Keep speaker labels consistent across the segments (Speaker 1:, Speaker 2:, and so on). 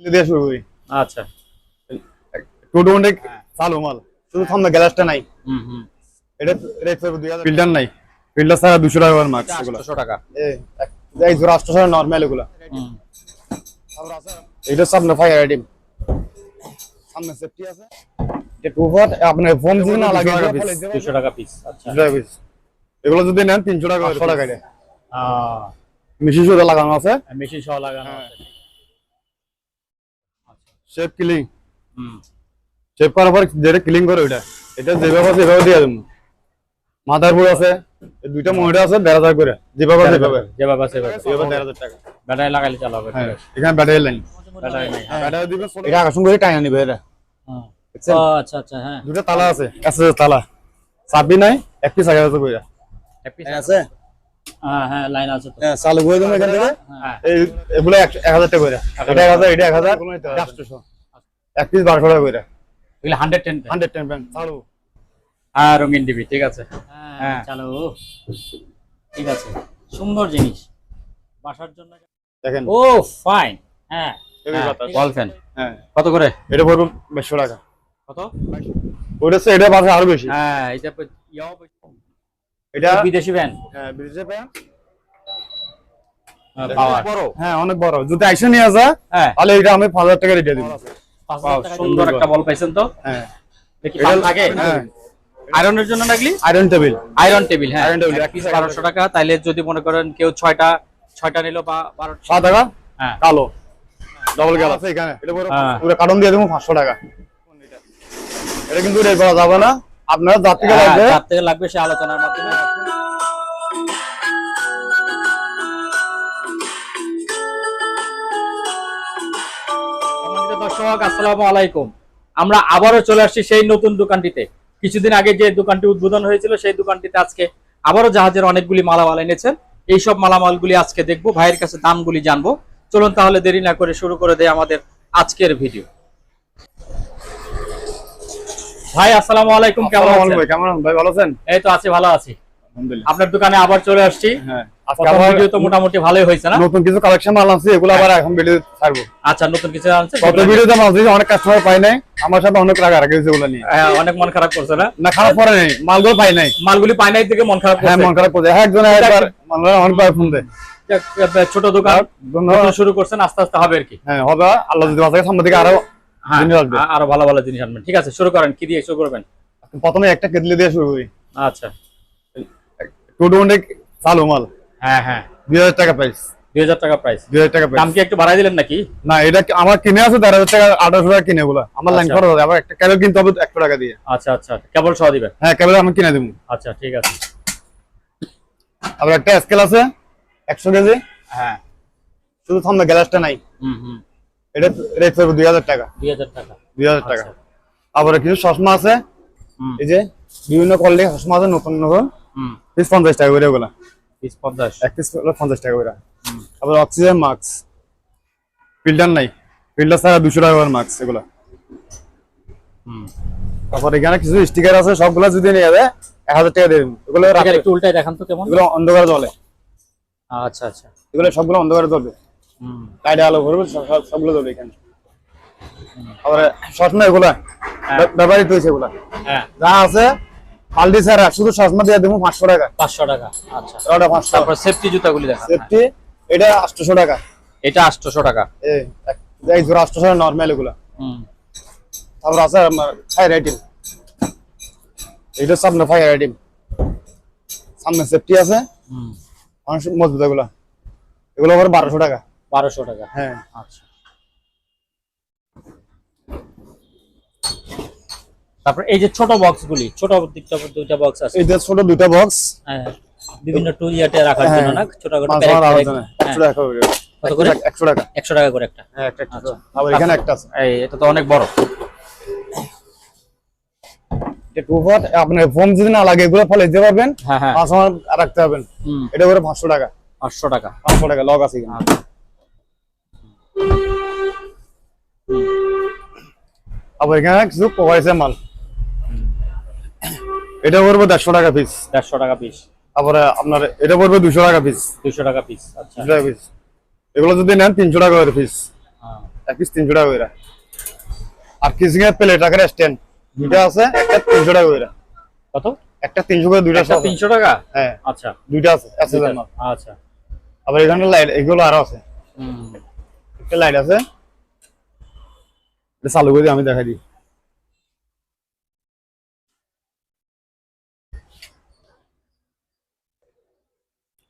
Speaker 1: দিয়ে শুরু করি।
Speaker 2: আচ্ছা।
Speaker 1: টোটো অনেক চালু মাল। শুধু সামনে গ্যালাসটা নাই।
Speaker 2: হুম হুম।
Speaker 1: এটা রেট পড়বে দুই হাজার ফিল্টার নাই। ফিল্টার ছাড়া দুশো টাকা মার্কস এগুলো।
Speaker 2: আটশো টাকা।
Speaker 1: এই জোড়া আটশো টাকা নর্মাল এগুলো।
Speaker 2: হুম।
Speaker 1: এটা সামনে ফায়ার আইটেম সামনে সেফটি আছে। এটা টু ফট আপনার ফোন যদি না লাগে
Speaker 2: দুশো টাকা পিস আচ্ছা।
Speaker 1: এগুলো যদি নেন তিনশো টাকা টাকা মেশিন সুদা লাগানো আছে।
Speaker 2: মেশিন সহ লাগানো আছে।
Speaker 1: শেপ ক্লিং
Speaker 2: হুম।
Speaker 1: শেপ করার পর যেটা ক্লিং করে ওইটা। এটা যেভাবে আছে সেভাবে দিয়ে দেবো। মাথার বোর্ড আছে এই দুইটা মনিটর আছে দেড় হাজার করে। যেভাবে
Speaker 2: যেভাবে আছে সেভাবে।
Speaker 1: দেড় হাজার টাকা।
Speaker 2: ব্যাটারি লাগাইলে চালু হবে
Speaker 1: হ্যাঁ এখানে ব্যাটারি লাইন
Speaker 2: ব্যাটারি নাই
Speaker 1: ব্যাটারি দিবে এটা আকর্ষণ করে টাইনা নিবে এটা?
Speaker 2: আচ্ছা আচ্ছা হ্যাঁ।
Speaker 1: দুটো তালা আছে। আছে তালা। চাবি নাই এক পিস আগে আছে কইরা।
Speaker 2: এক piece
Speaker 1: আছে?
Speaker 2: হ্যাঁ হ্যাঁ লাইন আছে তো।
Speaker 1: হ্যাঁ চালু করে দেবো এখান থেকে।
Speaker 2: হ্যাঁ।
Speaker 1: এগুলো এক এক হাজার টাকা করে। এটা এক হাজার এটা এক হাজার এক পিস বারোশো টাকা করে।
Speaker 2: এগুলো hundred ten
Speaker 1: hundred ten pant চালু।
Speaker 2: হ্যাঁ রঙিন ডিবি ঠিক আছে।
Speaker 3: হ্যাঁ
Speaker 2: হ্যাঁ।
Speaker 3: ঠিক আছে। সুন্দর জিনিস। বাসার জন্য
Speaker 1: দেখেন।
Speaker 3: ও ফাইন হ্যাঁ।
Speaker 2: বল ফ্যান
Speaker 1: হ্যাঁ।
Speaker 2: কত করে?
Speaker 1: এটা পড়বে বেশশো টাকা।
Speaker 2: কত?
Speaker 1: এটা আরও বেশি।
Speaker 2: হ্যাঁ এটা
Speaker 1: এটা
Speaker 3: বিদেশি ব্যান্ড
Speaker 1: হ্যাঁ বিদেশে বড়। হ্যাঁ অনেক বড়। যদি আইসে নিয়ে আসা
Speaker 2: হ্যাঁ।
Speaker 1: তাহলে এটা আমি পাঁচ হাজার টাকা রেটে দিব।
Speaker 3: পাঁচ
Speaker 2: Wow,
Speaker 3: হাজার টাকা
Speaker 2: সুন্দর একটা বল। পাইছেন তো?
Speaker 1: হ্যাঁ।
Speaker 2: লাগে?
Speaker 1: হ্যাঁ।
Speaker 2: আয়রনের জন্য লাগলি?
Speaker 1: আয়রন টেবিল
Speaker 2: আয়রন টেবিল হ্যাঁ। বারোশো টাকা তাইলে যদি মনে করেন কেউ ছয়টা ছয়টা নিল বা বারো
Speaker 1: সাত টাকা?
Speaker 2: হ্যাঁ।
Speaker 1: কালো। ডবল গেল আছে এখানে। এটা। পুরো কার্টন দিয়ে দেবো পাঁচশো টাকা। এটা? কিন্তু রেট করা যাবে না। আপনারা যার থেকে
Speaker 3: হ্যাঁ,
Speaker 1: লাগবে?
Speaker 3: যার থেকে লাগবে সে আলোচনার মাধ্যমে।
Speaker 2: দর্শক আসসালামু আলাইকুম। আমরা আবারও চলে আসছি সেই নতুন দোকানটিতে। কিছুদিন আগে যে দোকানটি উদ্বোধন হয়েছিল সেই দোকানটিতে আজকে আবারও জাহাজের অনেকগুলি মালামাল এনেছেন। এই সব মালামালগুলি আজকে দেখব ভাইয়ের কাছে দামগুলি জানব। চলুন তাহলে দেরি না করে শুরু করে দেয় আমাদের আজকের ভিডিও। ভাই আসসালামু আলাইকুম কেমন আছেন?
Speaker 1: কেমন আছেন? ভাই ভালো আছেন?
Speaker 2: এই তো আছি ভালো আছি।
Speaker 1: আলহামদুলিল্লাহ।
Speaker 2: আপনার দোকানে আবার চলে আসছি।
Speaker 1: হ্যাঁ। আজকে
Speaker 2: ভিডিও তো মোটামুটি ভালোই হয়েছে না?
Speaker 1: নতুন কিছু কালেকশন মাল আছে এগুলো আবার এখন ভিডিও ছাড়বো।
Speaker 2: আচ্ছা নতুন কিছু আনছে
Speaker 1: কত ভিডিওতে মাল দিয়েছি অনেক কাস্টমার পাই নাই। আমার সাথে অনেক রাগ রাখে এগুলো নিয়ে।
Speaker 2: হ্যাঁ, অনেক মন খারাপ করছে না?
Speaker 1: না খারাপ পরে নাই মালগুলো পাই নাই।
Speaker 2: মালগুলি পাই নাই থেকে মন খারাপ করছে।
Speaker 1: হ্যাঁ মন খারাপ করছে। হ্যাঁ একজন একবার মালগুলো অনেকবার ফোন দেয়।
Speaker 2: ছোট দোকান?
Speaker 1: ধন্যবাদ
Speaker 2: শুরু করছেন আস্তে আস্তে হবে আর কি।
Speaker 1: হ্যাঁ হবে। আল্লাহ যদি বাঁচায় সামনে থেকে আরও
Speaker 2: হ্যাঁ, আরও ভালো ভালো জিনিস আনবেন। ঠিক আছে শুরু করেন কি দিয়ে শুরু করবেন?
Speaker 1: প্রথমে একটা কেটলি দিয়ে শুরু করি।
Speaker 2: আচ্ছা।
Speaker 1: টোটো অনেক চালু মাল।
Speaker 2: হ্যাঁ হ্যাঁ।
Speaker 1: দুই হাজার টাকা প্রাইস
Speaker 2: দুই হাজার টাকা প্রাইস
Speaker 1: দুই হাজার টাকা
Speaker 2: দাম কি একটু বাড়াই দিলেন নাকি?
Speaker 1: না এটা আমার কিনে আছে হাজার টাকা আঠারোশো টাকা কিনে আমার লাইন
Speaker 2: আচ্ছা।
Speaker 1: খরচ হবে আবার একটা কেবল কিনতে হবে একশো টাকা দিয়ে।
Speaker 2: আচ্ছা আচ্ছা। কেবল সহ দিবেন?
Speaker 1: হ্যাঁ কেবল আমি কিনে দেবো।
Speaker 2: আচ্ছা ঠিক আছে।
Speaker 1: আবার একটা স্কেল আছে একশো কেজি।
Speaker 2: হ্যাঁ।
Speaker 1: শুধু সামনে গ্যালাসটা নাই।
Speaker 2: হুম হুম।
Speaker 1: এটা রেট পড়বে দুই হাজার টাকা।
Speaker 3: দুই হাজার টাকা।
Speaker 1: দুই হাজার টাকা।
Speaker 2: আচ্ছা।
Speaker 1: আবার কিছু চশমা আছে। এই যে বিভিন্ন কোয়ালিটি চশমা আছে নতুন নতুন। পিস পঞ্চাশ টাকা করে ওগুলা।
Speaker 2: পিস পঞ্চাশ।
Speaker 1: এক পিস পঞ্চাশ টাকা করে।
Speaker 2: হুম।
Speaker 1: আবার অক্সিজেন মাস্ক ফিল্টার নাই। ফিল্টার ছাড়া দুশো টাকা করে মাস্ক এগুলা।
Speaker 2: হুম।
Speaker 1: তারপর এখানে কিছু স্টিকার আছে সবগুলা যদি নিয়ে যাবে এক হাজার টাকা দেবেন এগুলো
Speaker 3: একটু উল্টাই দেখান তো কেমন।
Speaker 1: এগুলো অন্ধকারে জ্বলে।
Speaker 3: আচ্ছা আচ্ছা।
Speaker 1: এগুলো সবগুলো অন্ধকারে জ্বলবে।
Speaker 2: হুম
Speaker 1: আলো সব- সবগুলো জ্বলবে এখানে আবার চশমা এগুলা ব্যবহৃত হয়েছে এগুলা।
Speaker 2: হ্যাঁ।
Speaker 1: যা আছে পাল্টি ছাড়া শুধু চশমা দিয়ে দেবো পাঁচশো টাকা।
Speaker 3: পাঁচশো টাকা আচ্ছা।
Speaker 1: ওটা পাঁচশো।
Speaker 2: তারপর সেফটি জুতাগুলি হ্যাঁ।
Speaker 1: সেফটি এটা আটশোশো টাকা।
Speaker 2: এটা আটশোশো টাকা।
Speaker 1: এই জোড়া আটশোশো টাকা নর্মাল এগুলা।
Speaker 2: হুম।
Speaker 1: তারপর আছে ফায়ার আইটেম এটা আপনার ফায়ার আইটেম সামনে সেফটি আছে।
Speaker 2: হুম।
Speaker 1: অনেক মজবুত এগুলা। এগুলো আবার বারোশো টাকা।
Speaker 3: বারোশো টাকা।
Speaker 1: হ্যাঁ।
Speaker 2: আচ্ছা।
Speaker 3: তারপর এই যে ছোট বক্স গুলি ছোট দুইটা বক্স আছে।
Speaker 1: এইটা ছোট দুইটা বক্স
Speaker 3: হ্যাঁ বিভিন্ন টুল ইয়াতে রাখার
Speaker 1: হ্যাঁ।
Speaker 3: জন্য না ছোট ছোট হ্যাঁ,
Speaker 1: একশো টাকা করে।
Speaker 3: কত করে?
Speaker 1: একশো টাকা
Speaker 3: একশো টাকা। করে একটা।
Speaker 1: হ্যাঁ একটা
Speaker 3: আচ্ছা।
Speaker 1: আবার এখানে একটা আছে।
Speaker 2: এই এটা তো অনেক বড়।
Speaker 1: এটা টু ফট আপনার ফোন যদি না লাগে এগুলো ফলে দিতে পারবেন।
Speaker 2: হ্যাঁ হ্যাঁ।
Speaker 1: পাঁচ রাখতে পারবেন। এটা করে পাঁচশো টাকা।
Speaker 2: পাঁচশো টাকা।
Speaker 1: পাঁচশো টাকা লগ আছে এখানে।
Speaker 2: আচ্ছা।
Speaker 1: আবার এখানে কিছু প্রোভাইসের মাল। এটা পড়বে দেড়শো টাকা পিস
Speaker 2: দেড়শো টাকা পিস
Speaker 1: তারপরে আপনার এটা পড়বে দুশো টাকা পিস
Speaker 2: দুশো টাকা পিস আচ্ছা।
Speaker 1: টাকা পিস এগুলো যদি নেন তিনশো টাকা করে পিস
Speaker 2: হ্যাঁ।
Speaker 1: এক পিস তিনশো টাকা করে। আর কিসিং এর প্লেট আকারে স্ট্যান্ড দুইটা আছে একটা তিনশো টাকা করে।
Speaker 2: কত?
Speaker 1: একটা তিনশো করে দুইটা আছে।
Speaker 2: তিনশো টাকা?
Speaker 1: হ্যাঁ।
Speaker 2: আচ্ছা।
Speaker 1: দুইটা আছে
Speaker 2: আচ্ছা।
Speaker 1: আবার এখানে লাইট এগুলো আরও আছে।
Speaker 2: হুম।
Speaker 1: একটা লাইট আছে। এটা চালু করে আমি দেখাই দিই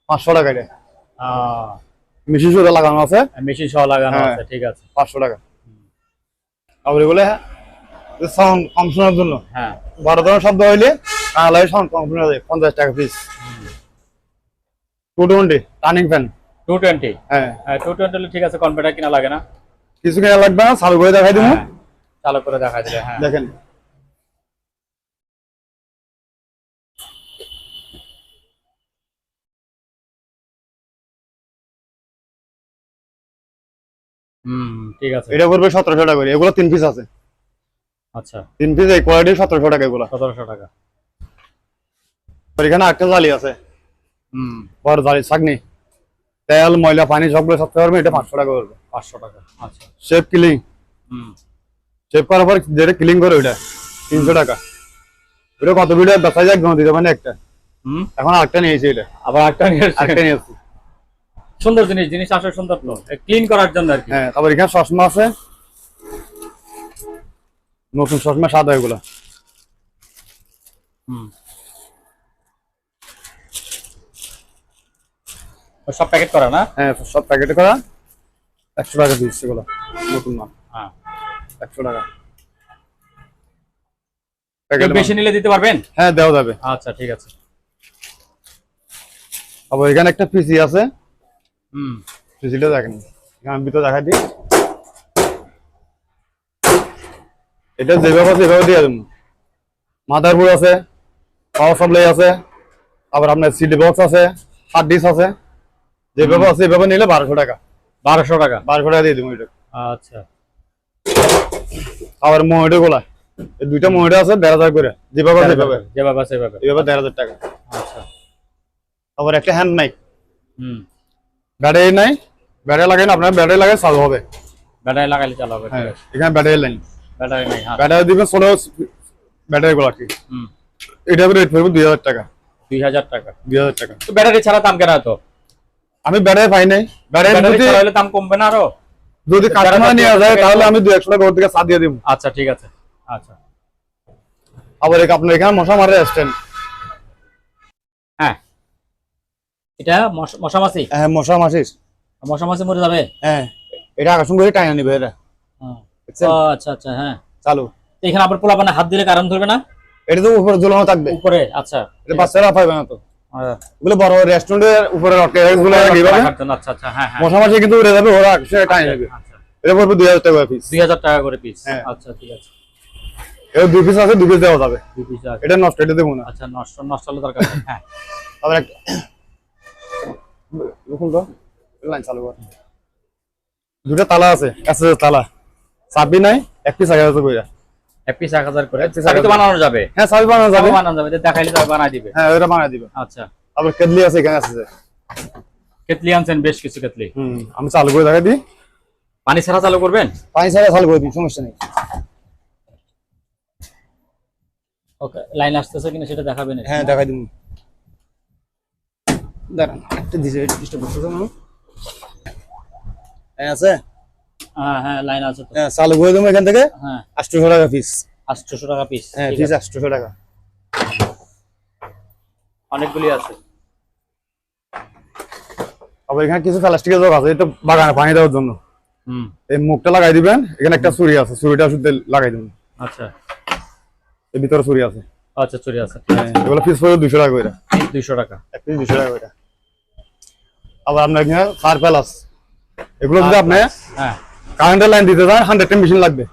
Speaker 1: পাঁচশো টাকা এটা মেশিন সুতা লাগানো আছে?
Speaker 2: মেশিন সহ লাগানো। আছে ঠিক আছে।
Speaker 1: পাঁচশো টাকা। আবার এগুলো সাউন্ড কম শোনার জন্য।
Speaker 2: হ্যাঁ
Speaker 1: বড় ধরনের শব্দ হইলে কানালায় সাউন্ড কম শোনা যায় পঞ্চাশ টাকা piece two twenty turning fan
Speaker 2: two twenty
Speaker 1: হ্যাঁ।
Speaker 2: টু টোয়েন্টি ঠিক আছে কম্পিউটার কিনা লাগে না।
Speaker 1: কিছু কেনা লাগবে না চালু করে দেখাই দিব।
Speaker 2: হ্যাঁ, চালু করে দেখা দিলে হ্যাঁ।
Speaker 1: দেখেন।
Speaker 2: হুম ঠিক আছে।
Speaker 1: এটা করবে সতেরোশো টাকা করে এগুলো তিন পিস আছে।
Speaker 2: আচ্ছা।
Speaker 1: তিন পিস এই কোয়ালিটি সতেরোশো টাকা এগুলো।
Speaker 2: সতেরোশো টাকা।
Speaker 1: এখানে একটা জালি আছে।
Speaker 2: হুম।
Speaker 1: বড় জালি ছাগনি তেল ময়লা পানি সবগুলো সবতে পারবে এটা পাঁচশো টাকা করবে।
Speaker 2: পাঁচশো টাকা আচ্ছা।
Speaker 1: শেপ কিলিং
Speaker 2: হুম।
Speaker 1: শেপ করার পর যেটা কিলিং করে ওইটা তিনশো টাকা। ওটা কত ভিডিও বেচা যায় একদম দিতে মানে একটা।
Speaker 2: হুম।
Speaker 1: এখন আরেকটা নিয়েছি এটা।
Speaker 2: আবার একটা নিয়ে।
Speaker 1: আরেকটা নিয়েছি
Speaker 2: সুন্দর জিনিস জিনিস আসলে সুন্দর তো। ক্লিন করার জন্য আর কি।
Speaker 1: হ্যাঁ তারপর এখানে চশমা আছে। নতুন চশমা সাদা এগুলো।
Speaker 2: হুম। সব প্যাকেট করা না?
Speaker 1: হ্যাঁ সব প্যাকেটে করা। একশো টাকা পিস নতুন মাল।
Speaker 2: হ্যাঁ।
Speaker 1: একশো টাকা।
Speaker 2: বেশি নিলে দিতে পারবেন?
Speaker 1: হ্যাঁ দেওয়া যাবে।
Speaker 2: আচ্ছা ঠিক আছে।
Speaker 1: আবার এখানে একটা পিসি আছে।
Speaker 2: হুম।
Speaker 1: পিসিটা দেখেন। আমি ভিতরে দিই। এটা যেভাবে আছে এভাবে দিয়ে মাদারবোর্ড আছে পাওয়ার সাপ্লাই আছে আবার আপনার সিডি বক্স আছে হার্ড ডিস্ক আছে। যেভাবে আছে এভাবে নিলে বারোশো টাকা।
Speaker 2: বারোশো টাকা?
Speaker 1: বারোশো টাকা দিয়ে দেবো এটা।
Speaker 2: আচ্ছা।
Speaker 1: আবার মোমেটো গুলা। এই দুইটা মোমেটো আছে দেড় হাজার করে। যেভাবে আছে এভাবে
Speaker 2: যেভাবে আছে এভাবে
Speaker 1: এভাবে দেড় হাজার টাকা।
Speaker 2: আচ্ছা।
Speaker 1: আবার একটা হ্যান্ড মাইক
Speaker 2: হুম।
Speaker 1: ব্যাটারি নাই। ব্যাটারি লাগাই না আপনার ব্যাটারি লাগাই চালু হবে।
Speaker 2: ব্যাটারি লাগাইলে চালু হবে
Speaker 1: হ্যাঁ এখানে ব্যাটারি লাইন
Speaker 2: ব্যাটারি নাই হ্যাঁ।
Speaker 1: ব্যাটারি দিবেন ষোলো ব্যাটারি গুলো কি?
Speaker 2: হুম।
Speaker 1: এটা রেট পড়বে দুই হাজার টাকা।
Speaker 2: দুই হাজার টাকা।
Speaker 1: দুই হাজার টাকা।
Speaker 2: তো ব্যাটারি ছাড়া দাম কেন তো?
Speaker 1: আমি ব্যাটারি পাই নাই। ব্যাটারি যদি
Speaker 2: দাম কমবে না আরও?
Speaker 1: যদি কাস্টমার নিয়ে যায় তাহলে আমি দুই একশো টাকা ওর থেকে দিয়ে দিব।
Speaker 2: আচ্ছা ঠিক আছে। আচ্ছা।
Speaker 1: আবার এক- আপনার এখানে মশা মারে স্ট্যান্ড
Speaker 2: হ্যাঁ। এটা মশা মাছি
Speaker 1: হ্যাঁ মশা মাসিস
Speaker 2: মশা মাছি মরে যাবে?
Speaker 1: হ্যাঁ। এটা আকর্ষণ করে টাইনা নিবে এটা।
Speaker 2: আচ্ছা আচ্ছা হ্যাঁ।
Speaker 1: চালু।
Speaker 2: এখানে আবার পোলাপানে হাত দিলে কারণ ধরবে না?
Speaker 1: এটা তো উপরে ঝুলানো থাকবে।
Speaker 2: উপরে আচ্ছা।
Speaker 1: এটা বাচ্চারা পাইবে না তো। ওগুলো বড় রেস্টুরেন্টের উপরে গুলো
Speaker 2: আচ্ছা আচ্ছা হ্যাঁ হ্যাঁ।
Speaker 1: মশা কিন্তু উড়ে যাবে ওরা সেটা টাইনা নেবে।
Speaker 2: আচ্ছা।
Speaker 1: এটা পড়বে দুই হাজার টাকা পিস
Speaker 2: দুই হাজার টাকা করে পিস
Speaker 1: হ্যাঁ।
Speaker 2: আচ্ছা ঠিক আছে।
Speaker 1: এবার দুই পিস আছে দুই পিস দেওয়া যাবে।
Speaker 2: দুই পিস আছে।
Speaker 1: এটা নষ্ট এটা দেবো না।
Speaker 2: আচ্ছা নষ্ট নষ্ট হলে দরকার হ্যাঁ।
Speaker 1: আবার একটা দেখুন তো লাইন চালু কর। দুটো তালা আছে আছে তালা। চাবি নাই এক পিস আগে আছে কইরা
Speaker 2: এক পিস এক হাজার করে। চাবি তো বানানো যাবে।
Speaker 1: হ্যাঁ চাবি বানানো যাবে।
Speaker 2: বানানো যাবে। দেখাইলে যাবে বানাই দিবে।
Speaker 1: হ্যাঁ ওটা বানাই দিবে।
Speaker 2: আচ্ছা।
Speaker 1: আবার কেটলি আছে এখানে আছে
Speaker 2: কেতলি আনছেন বেশ কিছু কেতলি
Speaker 1: হুম আমি চালু করে দেখাই দিই।
Speaker 2: পানি ছাড়া চালু করবেন?
Speaker 1: পানি ছাড়া চালু করে দিই সমস্যা নেই।
Speaker 2: ওকে লাইন আসতেছে কিনা সেটা দেখাবেন
Speaker 1: হ্যাঁ দেখাই দিন। দাঁড়ান একটা দিছে ডিস্টার্ব করতেছে না হ্যাঁ। আছে?
Speaker 2: হ্যাঁ হ্যাঁ লাইন আছে তো।
Speaker 1: হ্যাঁ চালু করে দেবো এখান থেকে।
Speaker 2: হ্যাঁ।
Speaker 1: টাকা পিস
Speaker 2: আটশোশো টাকা পিস
Speaker 1: হ্যাঁ পিস আটশোশো টাকা।
Speaker 2: অনেকগুলি আছে।
Speaker 1: আবার এখানে কিছু প্লাস্টিকের জগ আছে এটা বাগানে পানি দেওয়ার জন্য।
Speaker 2: হুম।
Speaker 1: এই মুখটা লাগাই দিবেন এখানে একটা ছুরি আছে ছুরিটা শুধু লাগাই দিবেন।
Speaker 2: আচ্ছা।
Speaker 1: এর ভিতরে ছুরি আছে।
Speaker 2: আচ্ছা চুরি আছে। ঠিক
Speaker 1: এগুলো পিস পড়বে দুশো টাকা করে।
Speaker 2: দুইশো টাকা।
Speaker 1: এক পিস দুশো টাকা করে। আবার আপনার এখানে সার প্যালাস এগুলো যদি আপনি
Speaker 2: হ্যাঁ।
Speaker 1: কারেন্টের লাইন দিতে চান হান্ড্রেড টেন মেশিন লাগবে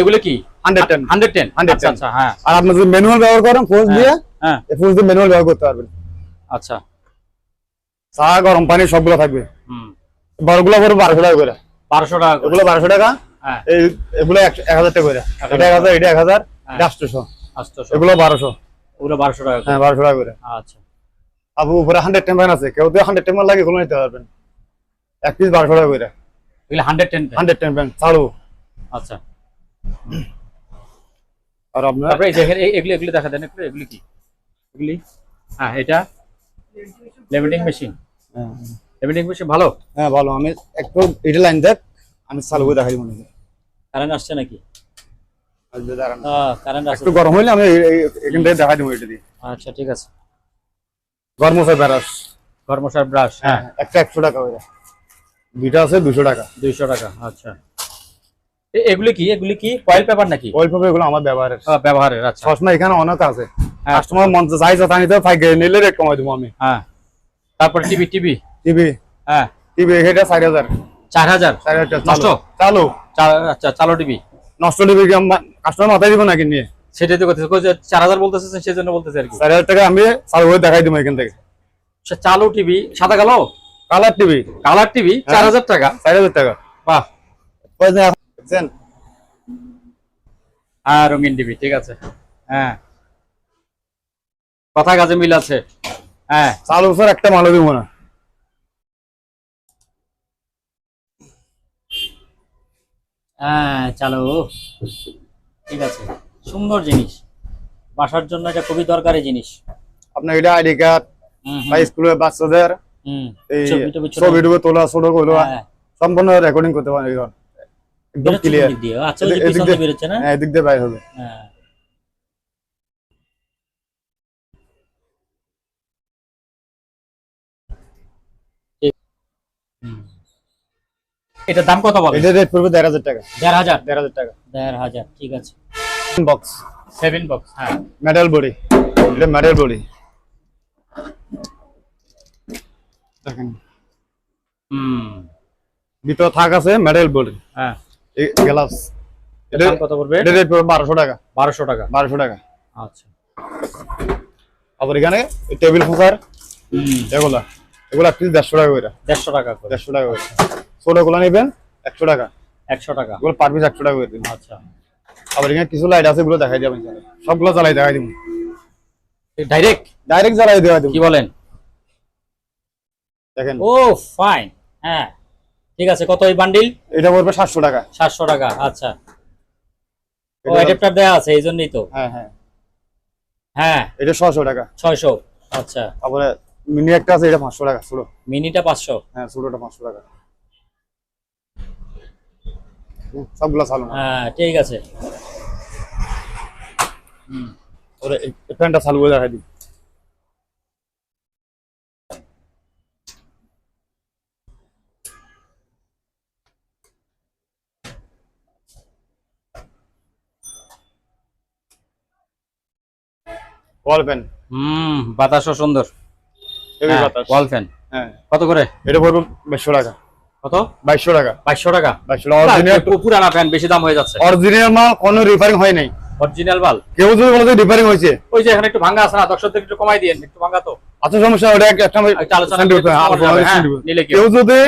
Speaker 2: এগুলো কি?
Speaker 1: Hundred ten.
Speaker 2: Hundred ten?
Speaker 1: 110
Speaker 2: আচ্ছা আচ্ছা হ্যাঁ।
Speaker 1: আর আপনি যদি ম্যানুয়াল ব্যবহার করেন ফোর্স দিয়ে
Speaker 2: হ্যাঁ।
Speaker 1: ফোর্স দিয়ে ম্যানুয়াল ব্যবহার করতে পারবেন।
Speaker 2: আচ্ছা।
Speaker 1: চা গরম পানি সবগুলো থাকবে।
Speaker 2: হুম।
Speaker 1: বড়গুলো পড়বে বারোশো টাকা করে।
Speaker 2: বারোশো টাকা।
Speaker 1: এগুলো বারোশো টাকা
Speaker 2: হ্যাঁ।
Speaker 1: এগুলো এক হাজার টাকা করে। এটা এক হাজার এটা এক হাজার এটা আটশোশো। এগুলো বারোশো।
Speaker 2: ওগুলো বারোশো টাকা
Speaker 1: হ্যাঁ বারোশো টাকা করে।
Speaker 2: আচ্ছা।
Speaker 1: আবু উপরে হান্ড্রেড টেম্পার আছে। কেউ তো হান্ড্রেড টেম্পার লাগে এগুলো নিতে পারবেন। এক পিস বারোশো টাকা করে।
Speaker 2: এগুলো hundred ten
Speaker 1: hundred ten fan চালু।
Speaker 2: আচ্ছা।
Speaker 1: আর আপনার?
Speaker 2: তারপরে দেখেন এই- এগুলি এগুলি দেখা দেন একটু এগুলি কি? এগুলি? হ্যাঁ এটা লেমিটিং মেশিন।
Speaker 1: হ্যাঁ,
Speaker 2: মেশিন ভালো?
Speaker 1: হ্যাঁ ভালো। আমি একটু এটা লাইন দেখ আমি চালু করে দেখাই মনে হয়
Speaker 3: কারেন্ট আসছে নাকি? কারেন্ট আসছে
Speaker 1: একটু গরম হইলে আমি এখান থেকে দেখাই দেবো এটা দিয়ে।
Speaker 3: আচ্ছা ঠিক আছে।
Speaker 1: গরম হচ্ছে ব্যারাস
Speaker 2: ব্রাশ
Speaker 1: হ্যাঁ। একটা একশো টাকা হয়ে যায়। দুইটা আছে দুশো টাকা।
Speaker 2: দুইশো টাকা আচ্ছা। এগুলি কি? এগুলি কি কয়েল পেপার নাকি?
Speaker 1: ওই ভাবে এগুলো আমার ব্যবহারের।
Speaker 2: ব্যবহারের আচ্ছা।
Speaker 1: সবসময় এখানে অনেক আছে।
Speaker 2: হ্যাঁ।
Speaker 1: কাস্টমার মন চাই যা নিতে ফাইক নিলে রেট কমাই দেবো আমি।
Speaker 2: হ্যাঁ। তারপর টিভি টিভি?
Speaker 1: টিভি।
Speaker 2: হ্যাঁ।
Speaker 1: টিভি এটা চার হাজার।
Speaker 2: চার হাজার?
Speaker 1: চার হাজার
Speaker 2: নষ্ট?
Speaker 1: চালু। চালু
Speaker 2: আচ্ছা চালো টিভি?
Speaker 1: নষ্ট টিভি কাস্টমার মাথায় দিব নাকি নিয়ে?
Speaker 2: সেটাই তো কথা চার হাজার বলতেছে সেই জন্য বলতেছে আর কি।
Speaker 1: চার হাজার টাকা আমি চালু করে দেখাই দিব এখান থেকে।
Speaker 2: চালু টিভি সাদা কালো?
Speaker 1: কালার টিভি
Speaker 2: কালার টিভি চার হাজার টাকা।
Speaker 1: চার হাজার টাকা।
Speaker 2: বাহ।
Speaker 1: এখন দেখছেন?
Speaker 2: হ্যাঁ রঙিন টিভি ঠিক আছে। হ্যাঁ। কথা কাজে মিল আছে। হ্যাঁ।
Speaker 1: চালু স্যার একটা মালও দিব না।
Speaker 3: হ্যাঁ চালো। ঠিক আছে। সুন্দর জিনিস। বাসার জন্য এটা খুবই দরকারি জিনিস।
Speaker 1: আপনার এটা আইডি কার্ড বা স্কুলের বাচ্চাদের। এই
Speaker 3: ছবি টবি
Speaker 1: তোলা ছোট করল
Speaker 3: হ্যাঁ,
Speaker 1: সম্পূর্ণ রেকর্ডিং করতে পারেন এগুলো। একদম ক্লিয়ার?
Speaker 3: আচ্ছা ওই পিছন দিয়ে বেরোচ্ছে না?
Speaker 1: হ্যাঁ এদিক দিয়ে বাইর হবে।
Speaker 3: হ্যাঁ।
Speaker 2: এটার দাম কত বলে?
Speaker 1: এটা রেট পড়বে দেড় হাজার টাকা।
Speaker 3: দেড় হাজার?
Speaker 1: দেড় হাজার টাকা।
Speaker 3: দেড় হাজার ঠিক আছে।
Speaker 1: বক্স
Speaker 2: সেভেন বক্স হ্যাঁ।
Speaker 1: মেটাল বডি এটা মেটাল বডি দেখেন।
Speaker 2: হুম।
Speaker 1: ভিতরে থাক আছে মেটাল বডি
Speaker 2: হ্যাঁ।
Speaker 1: গ্লাস। এটা
Speaker 2: কত পড়বে?
Speaker 1: এটা রেট পড়বে বারোশো টাকা।
Speaker 2: টাকা।
Speaker 1: টাকা।
Speaker 2: আচ্ছা।
Speaker 1: আবার এখানে টেবিল এগুলা। এগুলা পিস টাকা করে।
Speaker 2: টাকা করে।
Speaker 1: টাকা করে। নেবেন টাকা।
Speaker 2: একশো টাকা।
Speaker 1: এগুলো পার পিস একশো টাকা করে দিন।
Speaker 2: আচ্ছা।
Speaker 1: আবার এখানে কিছু লাইট আছে এগুলো দেখাই যাবেন সবগুলো জ্বালাই দেখাই দিব।
Speaker 2: ডাইরেক্ট
Speaker 1: ডাইরেক্ট জ্বালাই দেওয়া দিব।
Speaker 2: কি বলেন?
Speaker 1: দেখেন।
Speaker 3: ও ফাইন হ্যাঁ ঠিক আছে কত এই বান্ডিল
Speaker 1: এটা পড়বে সাতশো টাকা।
Speaker 3: সাতশো টাকা আচ্ছা। ও অ্যাডাপ্টার দেওয়া আছে এই জন্যই তো।
Speaker 1: হ্যাঁ হ্যাঁ।
Speaker 3: হ্যাঁ।
Speaker 1: এটা ছশো টাকা।
Speaker 3: ছয়শো আচ্ছা।
Speaker 1: তারপরে মিনি একটা আছে এটা পাঁচশো টাকা ছোট
Speaker 3: মিনিটা পাঁচশো?
Speaker 1: হ্যাঁ ছোটটা পাঁচশো টাকা। হুম, সবগুলো চালু না।
Speaker 3: হ্যাঁ ঠিক আছে।
Speaker 1: ওরে এই এই প্যান্টটা চালু করে দেখাই দিই। ওয়াল প্যান
Speaker 2: হুম বাতাসও সুন্দর।
Speaker 1: হেভি
Speaker 2: হ্যাঁ,
Speaker 1: বাতাস।
Speaker 2: ওয়াল ফ্যান
Speaker 1: হ্যাঁ।
Speaker 2: কত করে?
Speaker 1: এটা পড়বে টাকা।
Speaker 2: কত?
Speaker 1: বাইশশো টাকা।
Speaker 2: বাইশশো টাকা?
Speaker 1: বাইশশো টাকা। অরিজিনাল
Speaker 2: পু- পুরানা ফ্যান বেশি দাম হয়ে যাচ্ছে।
Speaker 1: অরিজিনাল মাল কোনো রিপেয়ারিং হয় নাই।
Speaker 2: অরিজিনাল বাল
Speaker 1: কেউ যদি বলে রিপেয়ারিং হয়েছে।
Speaker 2: ওই যে এখানে একটু ভাঙা আছে না দর্শকদের একটু কমাই দিয়েন একটু ভাঙা তো।
Speaker 1: আচ্ছা সমস্যা ওটা একটা
Speaker 2: আলোচনা হ্যাঁ,
Speaker 1: কেউ যদি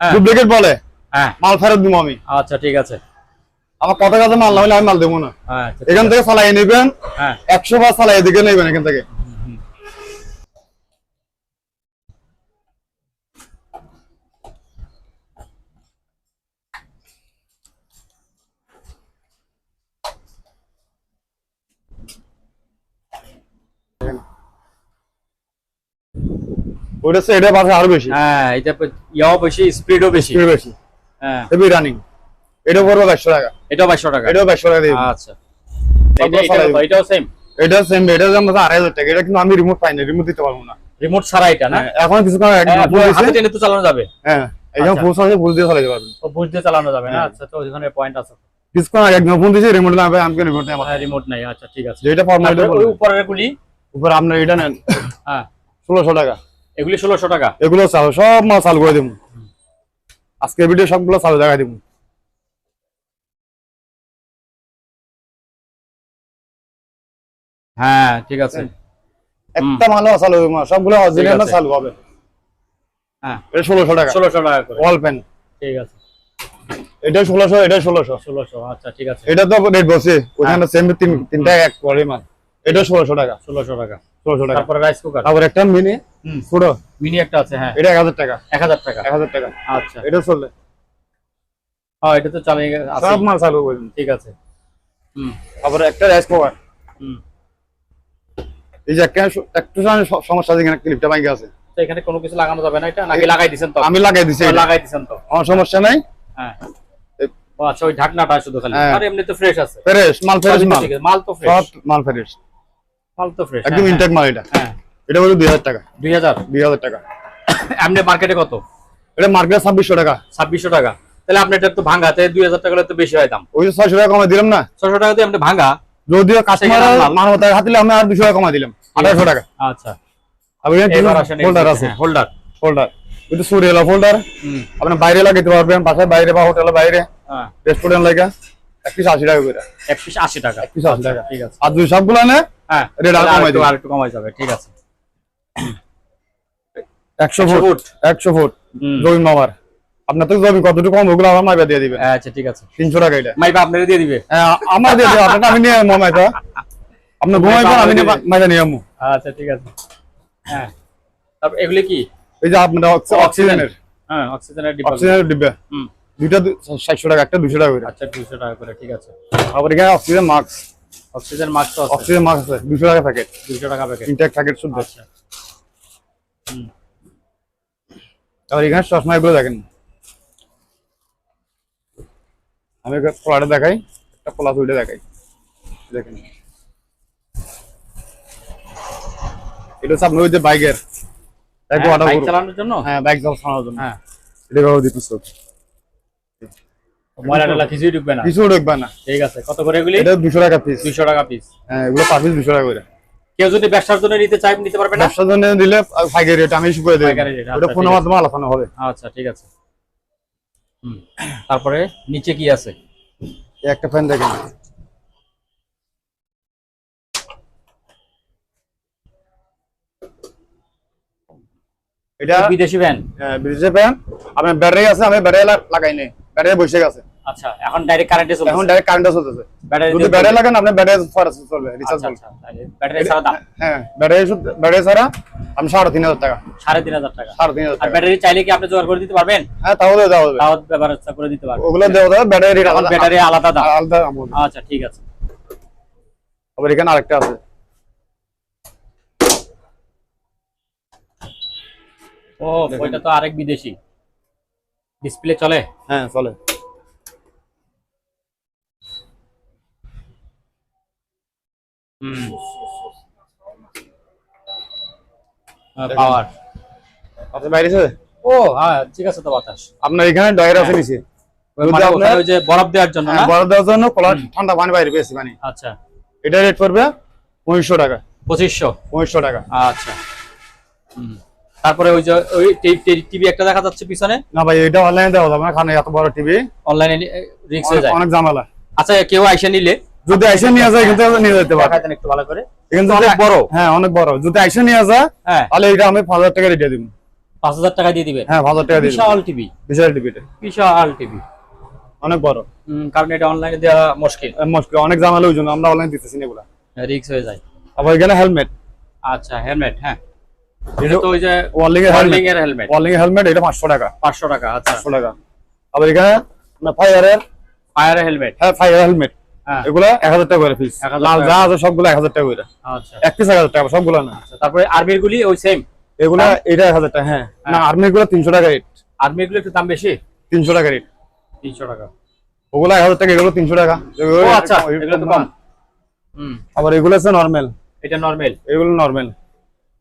Speaker 2: হ্যাঁ।
Speaker 1: ডুপ্লিকেট বলে
Speaker 2: হ্যাঁ।
Speaker 1: মাল ফেরত দিব আমি।
Speaker 2: আচ্ছা ঠিক আছে।
Speaker 1: আমার কত কাছে মাল না হলে আমি মাল দেবো না।
Speaker 2: হ্যাঁ আচ্ছা, ঠিক
Speaker 1: এখান থেকে চালাই নেবেন
Speaker 2: হ্যাঁ।
Speaker 1: একশো বার চালাই এদিকে নেবেন এখান থেকে। ওটা এটা আরও বেশি।
Speaker 2: হ্যাঁ এটা ইয়াও বেশি স্পিডও বেশি।
Speaker 1: বেশি।
Speaker 2: হ্যাঁ।
Speaker 1: রানিং এটা পড়বে বাইশশো টাকা।
Speaker 2: এটাও বাইশশো টাকা।
Speaker 1: এটাও টাকা
Speaker 2: আচ্ছা। এটা-? এটাও সেম
Speaker 1: এটা সেম এটা যেমন আড়াই হাজার টাকা। এটা কিন্তু আমি রিমোট পাই না রিমোট দিতে পারব না।
Speaker 2: রিমোট ছাড়া এটা না?
Speaker 1: হ্যাঁ, এখন
Speaker 2: হ্যাঁ, হাতে টেনে তো চালানো যাবে।
Speaker 1: হ্যাঁ একদম
Speaker 2: আচ্ছা।
Speaker 1: দিয়ে চালাতে পারবেন
Speaker 2: ও বুঝতে চালানো যাবে না। আচ্ছা তো ওখানে পয়েন্ট আছে।
Speaker 1: কিছুক্ষণ আগে একদম ফোন দিয়েছি রিমোট না ভাই আমাকে রিমোট নেই
Speaker 2: হ্যাঁ রিমোট নাই আচ্ছা ঠিক আছে।
Speaker 1: যেটা ফর্মালিটি
Speaker 2: তারপরে ওই উপরের গুলি?
Speaker 1: উপর আপনার এটা নেন।
Speaker 2: হ্যাঁ।
Speaker 1: টাকা।
Speaker 2: এগুলি টাকা?
Speaker 1: এগুলো চালু সব মাল চালু করে দেবো। আজকে ভিডিও সবগুলো চালু দেখাই দেবো।
Speaker 2: হ্যাঁ ঠিক আছে।
Speaker 1: একটা মালও চালু হবে না, সবগুলো অরিজিনাল
Speaker 2: আছে।
Speaker 1: চালু হবে।
Speaker 2: হ্যাঁ।
Speaker 1: এটা ষোলোশো টাকা।
Speaker 2: ষোলোশো টাকা করে।
Speaker 1: ওয়াল পেন
Speaker 2: ঠিক আছে।
Speaker 1: এটা ষোলোশো এটা ষোলোশো।
Speaker 2: ষোলোশো আচ্ছা ঠিক আছে।
Speaker 1: এটা তো রেট বসে ওখানে সেম তিন তিনটা এক করে মাল। এটা ষোলোশো টাকা।
Speaker 2: ষোলোশো টাকা।
Speaker 1: ষোলোশো টাকা।
Speaker 2: তারপরে রাইস কুকার
Speaker 1: তারপর একটা মিনি
Speaker 2: হুম।
Speaker 1: ছোট।
Speaker 2: মিনি একটা আছে হ্যাঁ।
Speaker 1: এটা এক হাজার টাকা।
Speaker 2: এক হাজার টাকা।
Speaker 1: এক হাজার টাকা।
Speaker 2: আচ্ছা।
Speaker 1: এটা চলবে।
Speaker 2: হ্যাঁ এটা তো চালিয়ে আছে।
Speaker 1: সব মাল চালু
Speaker 2: ঠিক আছে। হুম।
Speaker 1: তারপরে একটা রাইস কুকার
Speaker 2: হুম।
Speaker 1: এই যে একটা সমস্যা ক্লিপটা ভাঙে আছে।
Speaker 2: তো এখানে কোনো কিছু লাগানো যাবে না এটা? নাকি লাগাই দিছেন তো?
Speaker 1: আমি লাগাই দিছি
Speaker 2: লাগাই দিছেন তো?
Speaker 1: আমার সমস্যা নাই।
Speaker 2: হ্যাঁ। আচ্ছা ওই ঢাকনাটা শুধু খালি।
Speaker 1: হ্যাঁ।
Speaker 2: আর এমনি তো ফ্রেশ আছে।
Speaker 1: ফ্রেশ মাল ফ্রেশ মাল।
Speaker 2: মাল তো ফ্রেশ
Speaker 1: সব মাল ফ্রেশ
Speaker 2: মাল তো ফ্রেশ
Speaker 1: একদম ইনটেক মাল এটা।
Speaker 2: হ্যাঁ।
Speaker 1: এটা হলো দুই হাজার টাকা।
Speaker 2: দুই হাজার?
Speaker 1: দুই হাজার টাকা।
Speaker 2: এমনি মার্কেটে কত?
Speaker 1: এটা মার্কেট ছাব্বিশশো টাকা।
Speaker 2: ছাব্বিশশো টাকা। তাহলে আপনি এটা তো ভাঙাতে দুই হাজার টাকা হলে তো বেশি হয় দাম।
Speaker 1: ওই যে ছয়শো টাকা কমাই দিলাম না।
Speaker 2: ছশো টাকা দিয়ে আপনি ভাঙা
Speaker 1: যদিও কাস্টমার মানবতার হাতিলে আমি আর দুশো টাকা কমাই দিলাম আঠারোশো টাকা।
Speaker 2: আচ্ছা।
Speaker 1: আছে।
Speaker 2: হোল্ডার
Speaker 1: ফোল্ডার কিন্তু সুরিয়ালা ফোল্ডার আপনি বাইরে লাগাইতে পারবেন বাসায় বাইরে বা হোটেলের বাইরে।
Speaker 2: হ্যাঁ।
Speaker 1: রেস্টুরেন্ট লাগা এক পিস আশি টাকা করে।
Speaker 2: এক পিস আশি টাকা।
Speaker 1: পিস আশি টাকা।
Speaker 2: ঠিক আছে।
Speaker 1: আর দুই সবগুলো না
Speaker 2: হ্যাঁ
Speaker 1: রেট আর কমাই
Speaker 2: কমাই যাবে ঠিক আছে।
Speaker 1: একশো ফুট। একশো ফুট। জমি মামার। আপনার তো জমি কতটুকু কম ওগুলো আমার মাইবা দিয়ে দিবেন।
Speaker 2: আচ্ছা ঠিক আছে।
Speaker 1: তিনশো টাকা এটা।
Speaker 2: মাইবা আপনারা দিয়ে দিবে?
Speaker 1: হ্যাঁ, আমার দিয়ে দেবো আপনারটা আমি নিয়ে মামাই তো আপনি ঘুমাইবেন আমি মাইবা নিয়ে আমু
Speaker 2: আচ্ছা ঠিক আছে। হ্যাঁ। তারপর এগুলি কি?
Speaker 1: এই যে আপনার অক্সিজেনের
Speaker 2: হ্যাঁ অক্সিজেনের ডিব্বা।
Speaker 1: অক্সিজেনের ডিব্বা।
Speaker 2: হুম।
Speaker 1: দুইটা সাতশো টাকা একটা দুশো টাকা করে।
Speaker 2: আচ্ছা টাকা করে ঠিক আছে।
Speaker 1: আবার এখানে অক্সিজেন মাস্ক
Speaker 2: অক্সিজেন মাস্ক আছে।
Speaker 1: অক্সিজেন মাস্ক আছে দুশো টাকা প্যাকেট
Speaker 2: টাকা প্যাকেট
Speaker 1: ইনটেক প্যাকেট শুদ্ধ।
Speaker 2: আচ্ছা।
Speaker 1: এখানে চশমা এগুলো দেখেন। আমি একটা পোলাটা দেখাই একটা পোলা উইটা দেখাই। দেখেন। এটা হচ্ছে আপনার যে বাইকের। এক
Speaker 2: হ্যাঁ,
Speaker 1: ওয়াটার
Speaker 2: বাইক চালানোর জন্য?
Speaker 1: হ্যাঁ বাইক চালানোর জন্য।
Speaker 2: হ্যাঁ।
Speaker 1: এটা ব্যবহার দিতে
Speaker 2: ময়লা কিছুই ঢুকবে না।
Speaker 1: কিছু দেখবে না।
Speaker 2: ঠিক আছে কত করে এগুলি?
Speaker 1: এটা দুশো টাকা পিস
Speaker 2: দুইশো টাকা পিস
Speaker 1: হ্যাঁ এগুলো পার পিস দুশো টাকা করে।
Speaker 2: কেউ যদি ব্যবসার জন্য নিতে নিতে পারবে না?
Speaker 1: ব্যবসার জন্য দিলে ফাইকের রেট আমি ইস্যু করে দেবো ওটা
Speaker 2: আচ্ছা,
Speaker 1: মাধ্যমে আলোচনা হবে।
Speaker 2: আচ্ছা ঠিক আছে। তারপরে নিচে কি আছে?
Speaker 1: একটা ফ্যান দেখেন। এটা
Speaker 2: বিদেশি ফ্যান?
Speaker 1: বিদেশি ফ্যান। আমি ব্যাটারি আছে আমি ব্যাটারি লাগাইনি নেই। ব্যাটারি বসে গেছে।
Speaker 2: আচ্ছা এখন ডাইরেক্ট কারেন্টে চলছে
Speaker 1: এখন ডাইরেক্ট কারেন্ট চলতেছে।
Speaker 2: ব্যাটারি
Speaker 1: যদি ব্যাটারি লাগান আপনি ব্যাটারি খরচ চলবে রিচার্জ চলবে।
Speaker 2: ব্যাটারি ছাড়া দাম?
Speaker 1: হ্যাঁ ব্যাটারি শুধু- ব্যাটারি ছাড়া আমি সাড়ে তিন হাজার টাকা।
Speaker 2: আর ব্যাটারি চাইলে কি আপনি জোগাড় করে দিতে পারবেন?
Speaker 1: হ্যাঁ তাহলে দেওয়া
Speaker 2: তাও ব্যবস্থা করে দিতে পারবেন।
Speaker 1: ওগুলো দেওয়া যাবে ব্যাটারি আলাদা
Speaker 2: ব্যাটারি আলাদা দাম।
Speaker 1: আলাদা
Speaker 2: আচ্ছা ঠিক আছে।
Speaker 1: আবার এখানে আরেকটা আছে।
Speaker 2: ও ওইটা তো আরেক বিদেশি। ডিসপ্লে চলে?
Speaker 1: হ্যাঁ চলে।
Speaker 2: পাওয়ার।
Speaker 1: আচ্ছা বাইরে আছে?
Speaker 2: ও হ্যাঁ ঠিক আছে তো বাতাস।
Speaker 1: আপনার এখানে ডয়ার আছে নিচে। যদি
Speaker 2: মানে
Speaker 1: আপনার-
Speaker 2: ওখানে ওই যে বরফ দেওয়ার জন্য না?
Speaker 1: হ্যাঁ, বরফ দেওয়ার জন্য কলার ঠান্ডা পানি বাইরে পেয়েছি পানি।
Speaker 2: আচ্ছা।
Speaker 1: এটা রেট পড়বে পঁচিশশো টাকা।
Speaker 2: পঁচিশশো?
Speaker 1: পঁচিশশো টাকা।
Speaker 2: আচ্ছা। তারপরে ওই যে ওই টিভি একটা দেখা যাচ্ছে পিছনে?
Speaker 1: না ভাই এটা অনলাইনে দেওয়া যাবে না কারণ এত বড় টিভি।
Speaker 2: অনলাইনে রিক্স হয়ে যায়।
Speaker 1: অনেক ঝামেলা।
Speaker 2: আচ্ছা কেউ আইসা নিলে?
Speaker 1: যদি আইসে নিয়ে যায় কিন্তু নিয়ে যেতে পারে।
Speaker 2: একটু ভালো করে।
Speaker 1: কিন্তু
Speaker 2: অনেক বড়।
Speaker 1: হ্যাঁ অনেক বড়। যদি আইসে নিয়ে যায়
Speaker 2: হ্যাঁ।
Speaker 1: তাহলে এটা আমি পাঁচ হাজার টাকা রেটে দিব।
Speaker 2: পাঁচ হাজার টাকা দিয়ে দিবেন?
Speaker 1: হ্যাঁ পাঁচ হাজার টাকা দিয়ে দিব।
Speaker 2: বিশাল টিভি।
Speaker 1: বিশাল টিভিটা
Speaker 2: বিশাল টিভি।
Speaker 1: অনেক বড়।
Speaker 2: কারণ এটা অনলাইনে দেওয়া মুশকিল।
Speaker 1: মুশকিল। অনেক ঝামেলা ওই জন্য আমরা অনলাইন দিতেছি না এগুলা।
Speaker 2: রিক্স হয়ে যায়।
Speaker 1: আবার এখানে হেলমেট
Speaker 2: আচ্ছা হেলমেট হ্যাঁ। এটা তো ওই যে
Speaker 1: ওয়ার্লিং এর হেলমেট ওয়ার্লিং এর হেলমেট এটা পাঁচশো টাকা।
Speaker 2: পাঁচশো টাকা আচ্ছা।
Speaker 1: পাঁচশো টাকা। আবার এখানে ফায়ারের
Speaker 2: ফায়ার হেলমেট
Speaker 1: হ্যাঁ ফায়ার হেলমেট
Speaker 2: হ্যাঁ
Speaker 1: এগুলা এক হাজার টাকা করে পিস লাল। যা আছে সবগুলো এক হাজার টাকা করে।
Speaker 2: আচ্ছা।
Speaker 1: এক পিস এক হাজার টাকা সবগুলো না।
Speaker 2: আচ্ছা তারপরে আর্মির গুলি ওই সেম
Speaker 1: এগুলা এটা এক হাজার টাকা হ্যাঁ। না আর্মি গুলো তিনশো টাকা রেট
Speaker 2: আর্মিরগুলো একটু দাম বেশি?
Speaker 1: তিনশো টাকা রেট
Speaker 2: তিনশো টাকা।
Speaker 1: ওগুলো এক হাজার টাকা এগুলো তিনশো টাকা।
Speaker 2: আচ্ছা এগুলো তো
Speaker 1: কম।
Speaker 2: কম।
Speaker 1: না।
Speaker 2: হুম।
Speaker 1: আবার এগুলো আছে নর্মাল
Speaker 2: এটা নর্মাল
Speaker 1: এগুলো নর্মাল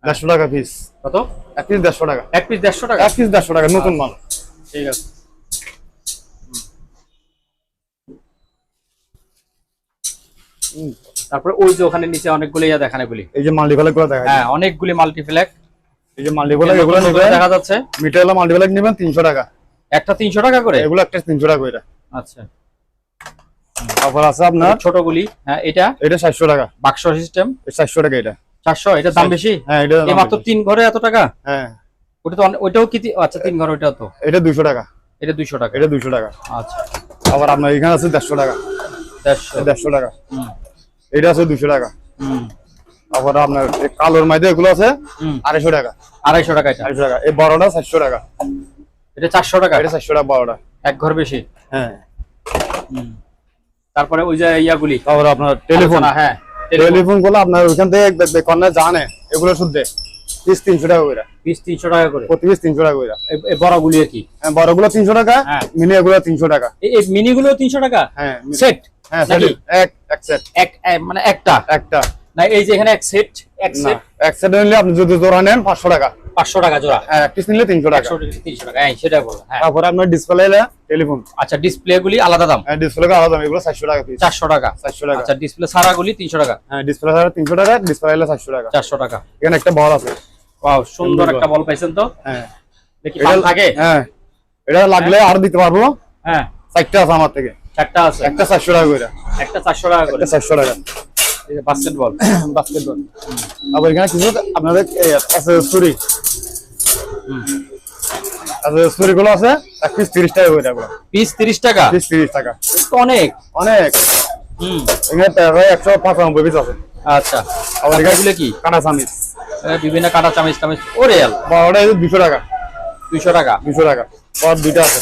Speaker 1: দেড়শো টাকা পিস
Speaker 2: কত?
Speaker 1: এক পিস দেড়শো টাকা।
Speaker 2: এক পিস দেড়শো টাকা?
Speaker 1: এক পিস দেড়শো টাকা নতুন মাল।
Speaker 2: ঠিক আছে। তারপরে ওই যে ওখানে নিচে অনেকগুলো ইয়া দেখানে গুলি
Speaker 1: এই যে মাল্টিপ্যাকগুলো দেখা
Speaker 2: হ্যাঁ অনেকগুলি মাল্টিপ্লেক
Speaker 1: এই যে মাল্টিপ্যাক এগুলো নেবেন।
Speaker 2: দেখা যাচ্ছে।
Speaker 1: মিটার মাল্টিপ্যাক নেবেন তিনশো টাকা।
Speaker 2: একটা তিনশো টাকা করে?
Speaker 1: এগুলো একটা তিনশো টাকা করে।
Speaker 2: আচ্ছা।
Speaker 1: তারপর আছে আপনার?
Speaker 2: ছোটগুলি হ্যাঁ এটা?
Speaker 1: এটা সাতশো টাকা।
Speaker 2: বাক্স সিস্টেম
Speaker 1: চারশো টাকা এটা।
Speaker 2: চারশো? এটা দাম বেশি?
Speaker 1: হ্যাঁ এটা
Speaker 2: এই মাত্র তিন ঘরে এত টাকা?
Speaker 1: হ্যাঁ।
Speaker 2: ওটা তো ওইটাও কি আচ্ছা তিন ঘর ওইটাও তো।
Speaker 1: এটা দুশো টাকা।
Speaker 2: এটা দুইশো টাকা।
Speaker 1: এটা দুশো টাকা।
Speaker 2: আচ্ছা।
Speaker 1: আবার আপনার এখানে আছে দেড়শো টাকা।
Speaker 2: দেড়শো।
Speaker 1: দেড়শো টাকা। এটা আছে দুশো টাকা।
Speaker 2: হুম।
Speaker 1: আপনার এই কালোর মাঝে এগুলো আছে আড়াইশো টাকা।
Speaker 2: আড়াইশো টাকা
Speaker 1: আড়াইশো টাকা। এই বড়টা চারশো টাকা।
Speaker 2: এটা চারশো টাকা?
Speaker 1: এটা চারশো টাকা বড়টা।
Speaker 2: এক ঘর বেশি?
Speaker 1: হ্যাঁ।
Speaker 2: তারপরে ওই যে ইয়াগুলি?
Speaker 1: তারপরে আপনার টেলিফোন।
Speaker 2: হ্যাঁ।
Speaker 1: গুলো আপনার ওইখান থেকে কর্নার জানে এগুলো শুদ্ধে পিস তিনশো টাকা করে।
Speaker 2: পিস তিনশো টাকা করে?
Speaker 1: প্রতি পিস তিনশো টাকা করে।
Speaker 2: এই বড়গুলি আর কি?
Speaker 1: হ্যাঁ, বড়গুলো তিনশো টাকা
Speaker 2: হ্যাঁ।
Speaker 1: মিনি এগুলো তিনশো টাকা।
Speaker 2: এই- এই মিনিগুলো তিনশো টাকা?
Speaker 1: হ্যাঁ
Speaker 2: সেট?
Speaker 1: হ্যাঁ এক এক সেট।
Speaker 2: এক মানে একটা?
Speaker 1: একটা।
Speaker 2: না এই যে এখানে এক সেট এক
Speaker 1: না
Speaker 2: সেট?
Speaker 1: এক সেট নিলে আপনি যদি জোড়া নেন পাঁচশো টাকা।
Speaker 2: পাঁচশো টাকা জোড়া?
Speaker 1: হ্যাঁ পিস নিলে তিনশো টাকা।
Speaker 2: হ্যাঁ সেটা বলো হ্যাঁ।
Speaker 1: তারপরে আপনার ডিসপ্লে টেলিফোন
Speaker 2: আচ্ছা ডিসপ্লে গুলি আলাদা দাম?
Speaker 1: হ্যাঁ ডিসপ্লে আলাদা এগুলো টাকা পিস
Speaker 2: টাকা। আচ্ছা ডিসপ্লে সারা গুলি তিনশো টাকা?
Speaker 1: হ্যাঁ ডিসপ্লে টাকা ডিসপ্লে হলে টাকা।
Speaker 2: চারশো টাকা।
Speaker 1: এখানে একটা বল আছে।
Speaker 2: ওয়াও সুন্দর
Speaker 1: সুন্দর
Speaker 2: একটা বল পাইছেন তো?
Speaker 1: হ্যাঁ।
Speaker 2: দেখি পাল থাকে?
Speaker 1: হ্যাঁ এটা লাগলে আর দিতে পারব।
Speaker 2: হ্যাঁ।
Speaker 1: চারটা আছে আমার থেকে।
Speaker 2: চারটা আছে।
Speaker 1: একটা চারশো টাকা করে।
Speaker 2: একটা চারশো টাকা করে।
Speaker 1: একটা চারশো টাকা।
Speaker 2: বাস্কেটবল
Speaker 1: বাস্কেটবল আবার এখানে কিছু আপনাদের আছে ছুরি আছে ছুরি গুলো আছে এক পিস তিরিশ টাকা করে এগুলো।
Speaker 2: পিস তিরিশ টাকা?
Speaker 1: পিস তিরিশ টাকা।
Speaker 2: তো অনেক।
Speaker 1: অনেক।
Speaker 2: হুম।
Speaker 1: এখানে প্রায় পিস আছে।
Speaker 2: আচ্ছা।
Speaker 1: আবার
Speaker 2: এগুলো কি?
Speaker 1: কাঁটা চামিচ।
Speaker 2: বিভিন্ন কাটা চামিচ টামিচ। ওরে আল
Speaker 1: বড়টা এই দুশো টাকা।
Speaker 2: দুইশো টাকা।
Speaker 1: দুশো টাকা। পর দুইটা আছে।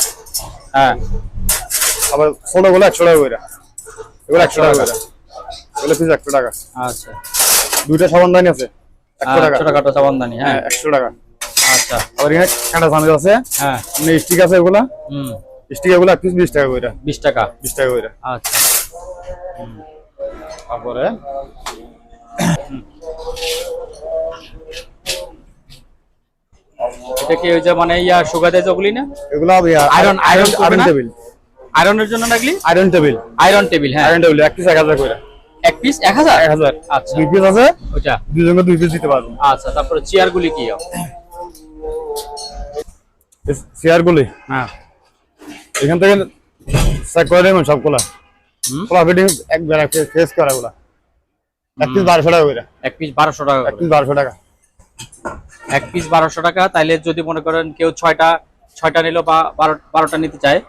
Speaker 2: হ্যাঁ।
Speaker 1: আবার ছোটগুলো একশো টাকা করে এগুলো একশো টাকা করে এগুলো পিস একশো টাকা।
Speaker 2: আচ্ছা।
Speaker 1: দুইটা সাবানদানি আছে। একশো টাকা।
Speaker 2: একশো টাকা সাবানদানি
Speaker 1: হ্যাঁ।
Speaker 2: হ্যাঁ
Speaker 1: একশো টাকা।
Speaker 2: আচ্ছা।
Speaker 1: আবার এখানে কাঁটা চামিচ আছে।
Speaker 2: হ্যাঁ।
Speaker 1: স্টিক আছে এগুলা।
Speaker 2: হুম।
Speaker 1: স্টিক এগুলো এক পিস বিশ টাকা করে
Speaker 2: বিশ টাকা।
Speaker 1: বিশ টাকা করে
Speaker 2: আচ্ছা।
Speaker 1: তারপরে?
Speaker 2: এটা কি ওই যে মানে ইয়া সুগা দেয় না?
Speaker 1: এগুলো
Speaker 2: আয়রন করবে
Speaker 1: আয়রন টেবিল
Speaker 2: আয়রনের জন্য লাগলি
Speaker 1: আয়রন টেবিল
Speaker 2: আয়রন টেবিল হ্যাঁ।
Speaker 1: আয়রন টেবিল এক পিস এক হাজার করে।
Speaker 2: এক পিস এক হাজার?
Speaker 1: এক হাজার।
Speaker 2: আচ্ছা।
Speaker 1: দুই পিস আছে?
Speaker 2: ওইটা।
Speaker 1: দুজনকে দুই পিস দিতে পারব।
Speaker 2: আচ্ছা তারপরে চেয়ার গুলি কি
Speaker 1: চেয়ার গুলি
Speaker 2: হ্যাঁ।
Speaker 1: এখান থেকে চেক করে দেবেন সবগুলা।
Speaker 2: হুম।
Speaker 1: খোলা ফিটিং একবার ফেস করা গুলা এক পিস বারোশো টাকা করে।
Speaker 2: এক পিস বারোশো টাকা
Speaker 1: এক পিস বারোশো টাকা।
Speaker 2: এক পিস বারোশো টাকা তাইলে যদি মনে করেন কেউ ছয়টা ছয়টা নিল বা বারো বারোটা নিতে চায়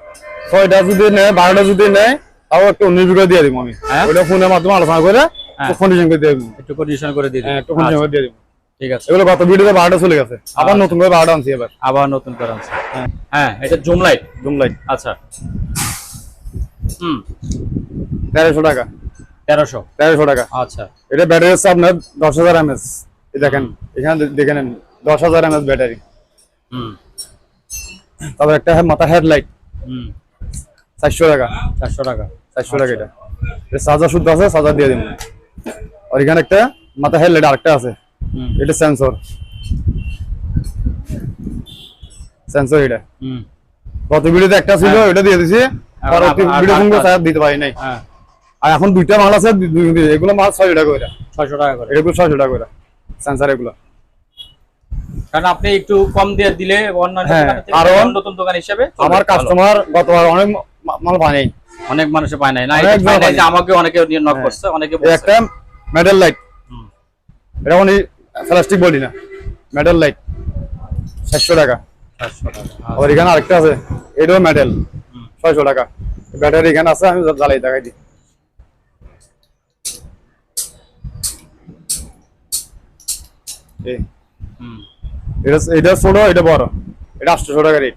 Speaker 1: ছয়টা যদি নেয় বারোটা যদি নেয় তাও একটা উনিশ বিঘা দিয়ে দিব আমি।
Speaker 2: হ্যাঁ?
Speaker 1: ওইটা ফোনের মাধ্যমে আলোচনা করে
Speaker 2: হ্যাঁ।
Speaker 1: কন্ডিশন করে দিয়ে দিব
Speaker 2: একটু কন্ডিশন করে দিয়ে
Speaker 1: হ্যাঁ একটু কন্ডিশন করে দিয়ে দিব
Speaker 2: ঠিক আছে।
Speaker 1: এগুলো গত ভিডিওতে বারোটা চলে গেছে। আবার
Speaker 2: আচ্ছা।
Speaker 1: নতুন করে বারোটা আনছি এবার।
Speaker 2: আবার নতুন করে আনছে। হ্যাঁ। এটা জুম লাইট
Speaker 1: জুম লাইট
Speaker 2: আচ্ছা। হুম।
Speaker 1: তেরোশো টাকা।
Speaker 2: তেরোশো।
Speaker 1: তেরোশো টাকা।
Speaker 2: আচ্ছা।
Speaker 1: এটা ব্যাটারি হচ্ছে আপনার দশ হাজার এমএস দেখেন এখানে দেখে নেন দশ হাজার এমএস ব্যাটারি
Speaker 2: হুম।
Speaker 1: তারপর একটা মাথা হেডলাইট
Speaker 2: হুম।
Speaker 1: চারশো টাকা
Speaker 2: চারশো টাকা
Speaker 1: চারশো টাকা এটা। চার্জার শুদ্ধ আছে চার্জার দিয়ে দিন আর এখানে একটা মাথা হেডলাইট আরেকটা আছে। এটা সেন্সর সেন্সর এটা। গত ভিডিওতে একটা ছিল
Speaker 2: হ্যাঁ।
Speaker 1: এটা দিয়ে দিছি।
Speaker 2: আর-
Speaker 1: পরবর্তী
Speaker 2: আর- আর-
Speaker 1: ভিডিও সঙ্গে
Speaker 2: আর-
Speaker 1: দিতে পারি নাই।
Speaker 2: হ্যাঁ।
Speaker 1: আর এখন দুইটা মাল আছে এগুলো মাল ছয়শো টাকা করে।
Speaker 2: ছয়শো টাকা করে।
Speaker 1: এগুলো ছয়শো টাকা করে সেন্সার এগুলো।
Speaker 2: কারণ আপনি একটু কম দিয়ে দিলে অন্যান্য
Speaker 1: হ্যাঁ,
Speaker 2: দোকানের
Speaker 1: কারণ
Speaker 2: নতুন দোকান হিসেবে
Speaker 1: আমার। কাস্টমার গতবার অনেক মাল পায় নাই।
Speaker 2: অনেক মানুষে পায় নাই। না। আমাকে অনেকে নক
Speaker 1: হ্যাঁ।
Speaker 2: করছে অনেকে
Speaker 1: একটা মেটাল লাইট
Speaker 2: হুম।
Speaker 1: এটা মানে প্লাস্টিক বডি না। মেটাল লাইট চারশো টাকা। আবার এখানে আরেকটা আছে। এটাও
Speaker 2: হুম।
Speaker 1: ছয়শো টাকা। ব্যাটারি এখানে আছে আমি জ্বালাই দেখাই দিই। এই, এটা এটা ছোট এটা বড় এটা আটশোশো টাকা রেট